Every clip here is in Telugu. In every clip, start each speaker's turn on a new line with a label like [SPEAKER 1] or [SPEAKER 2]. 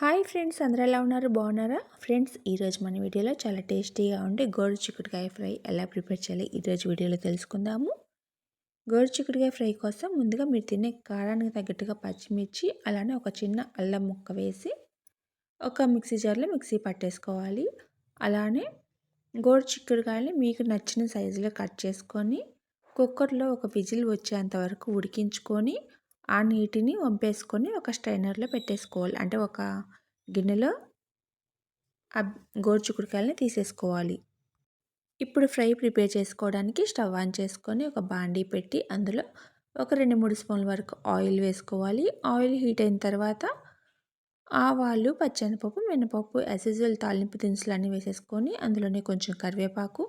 [SPEAKER 1] హాయ్ ఫ్రెండ్స్ అందరూ ఎలా ఉన్నారు? బాగున్నారా? ఫ్రెండ్స్ ఈరోజు మన వీడియోలో చాలా టేస్టీగా ఉండే గోరు చిక్కుడుకాయ ఫ్రై ఎలా ప్రిపేర్ చేయాలి ఈరోజు వీడియోలో తెలుసుకుందాము. గోరు చిక్కుడుకాయ ఫ్రై కోసం ముందుగా మీరు తినే కారానికి తగ్గట్టుగా పచ్చిమిర్చి అలానే ఒక చిన్న అల్లం ముక్క వేసి ఒక మిక్సీ జార్లో మిక్సీ పట్టేసుకోవాలి. అలానే గోరు చిక్కుడుకాయని మీకు నచ్చిన సైజులో కట్ చేసుకొని కుక్కర్లో ఒక విజిల్ వచ్చేంత వరకు ఉడికించుకొని ఆ నీటిని వంపేసుకొని ఒక స్ట్రైనర్లో పెట్టేసుకోవాలి. అంటే ఒక గిన్నెలో ఆ గోరుచుకుడుకాయలని తీసేసుకోవాలి. ఇప్పుడు ఫ్రై ప్రిపేర్ చేసుకోవడానికి స్టవ్ ఆన్ చేసుకొని ఒక బాండీ పెట్టి అందులో ఒక రెండు మూడు స్పూన్ల వరకు ఆయిల్ వేసుకోవాలి. ఆయిల్ హీట్ అయిన తర్వాత ఆవాలు పచ్చెనపప్పు మినపప్పు యాజ్ తాలింపు దినుసులు అన్నీ వేసేసుకొని అందులోనే కొంచెం కరివేపాకు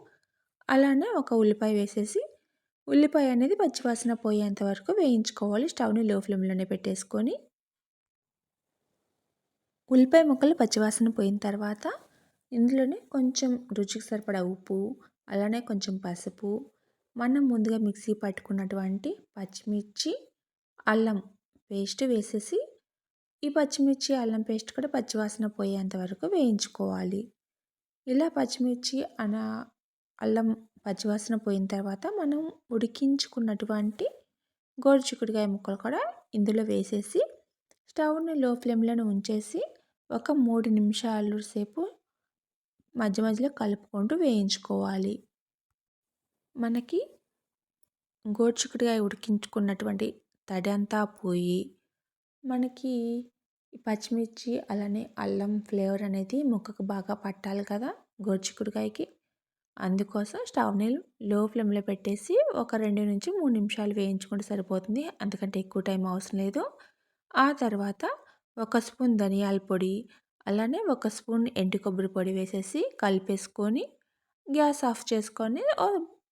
[SPEAKER 1] అలానే ఒక ఉల్లిపాయ వేసేసి ఉల్లిపాయ అనేది పచ్చివాసన పోయేంత వరకు వేయించుకోవాలి. స్టవ్ని లో ఫ్లేమ్లోనే పెట్టేసుకొని ఉల్లిపాయ ముక్కలు పచ్చివాసన పోయిన తర్వాత ఇందులోనే కొంచెం రుచికి సరిపడా ఉప్పు అలానే కొంచెం పసుపు మనం ముందుగా మిక్సీ పట్టుకున్నటువంటి పచ్చిమిర్చి అల్లం పేస్ట్ వేసేసి ఈ పచ్చిమిర్చి అల్లం పేస్ట్ కూడా పచ్చివాసన పోయేంత వరకు వేయించుకోవాలి. ఇలా పచ్చిమిర్చి అన అల్లం పచ్చివాసన పోయిన తర్వాత మనం ఉడికించుకున్నటువంటి గోరుచిక్కుడుకాయ ముక్కలు కూడా ఇందులో వేసేసి స్టవ్ని లో ఫ్లేమ్లోనే ఉంచేసి ఒక మూడు నిమిషాలు సేపు మధ్య మధ్యలో కలుపుకుంటూ వేయించుకోవాలి. మనకి గోరుచిక్కుడుకాయ ఉడికించుకున్నటువంటి తడి అంతా పోయి మనకి పచ్చిమిర్చి అలానే అల్లం ఫ్లేవర్ అనేది ముక్కకు బాగా పట్టాలి కదా గోరుచిక్కుడుకాయకి. అందుకోసం స్టవ్ని లో ఫ్లేమ్లో పెట్టేసి ఒక రెండు నుంచి మూడు నిమిషాలు వేయించుకుంటే సరిపోతుంది. అంతకంటే ఎక్కువ టైం అవసరం లేదు. ఆ తర్వాత ఒక స్పూన్ ధనియాల పొడి అలానే ఒక స్పూన్ ఎండు కొబ్బరి పొడి వేసేసి కలిపేసుకొని గ్యాస్ ఆఫ్ చేసుకొని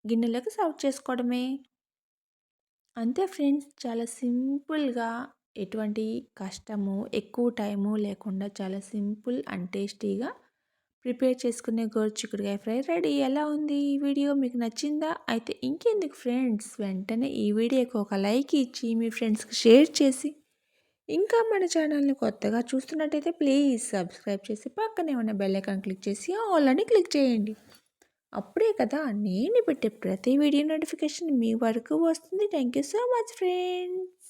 [SPEAKER 1] గిన్నెలోకి సర్వ్ చేసుకోవడమే. అంతే ఫ్రెండ్స్ చాలా సింపుల్గా ఎటువంటి కష్టము ఎక్కువ టైము లేకుండా చాలా సింపుల్ అండ్ టేస్టీగా ప్రిపేర్ చేసుకునే గోరు చిక్కుడుకాయ ఫ్రై రెడీ. ఎలా ఉంది? ఈ వీడియో మీకు నచ్చిందా? అయితే ఇంకెందుకు ఫ్రెండ్స్? వెంటనే ఈ వీడియోకి ఒక లైక్ ఇచ్చి మీ ఫ్రెండ్స్కి షేర్ చేసి ఇంకా మన ఛానల్ని కొత్తగా చూస్తున్నట్టయితే ప్లీజ్ సబ్స్క్రైబ్ చేసి పక్కనే ఉన్న బెల్లైకాన్ క్లిక్ చేసి ఆల్ అని క్లిక్ చేయండి. అప్పుడే కదా నేను పెట్టే ప్రతి వీడియో నోటిఫికేషన్ మీ వరకు వస్తుంది. Thank you so much friends.